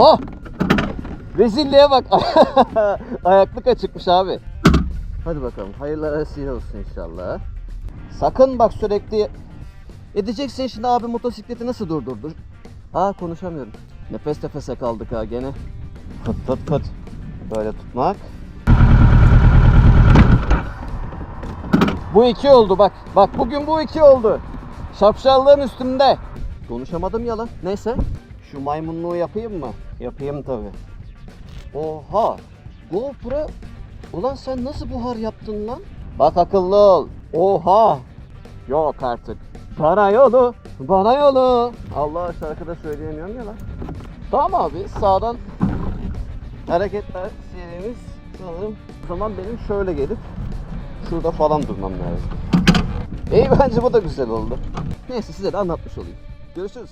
Oh! Rezilliğe bak. Ayaklık açıkmış abi. Hadi bakalım. Hayırlar vesile olsun inşallah. Sakın bak sürekli edeceksin şimdi abi motosikleti nasıl durdurdur? Aa konuşamıyorum. Nefes nefese kaldık ha gene. Fıt fıt fıt. Böyle tutmak. Bu iki oldu bak. Bak bugün bu iki oldu. Şapşallığın üstünde. Konuşamadım ya lan. Neyse. Şu maymunluğu yapayım mı? Yapayım tabi. Oha. GoPro. Ulan sen nasıl buhar yaptın lan? Bak akıllı ol. Oha. Yok artık. Bana yolu. Bana yolu. Allah şarkıda söyleyemiyorum ya lan. Tamam abi sağdan hareketler serimiz sanırım o zaman benim şöyle gelip şurada falan durmam lazım. İyi bence bu da güzel oldu. Neyse size de anlatmış olayım. Görüşürüz.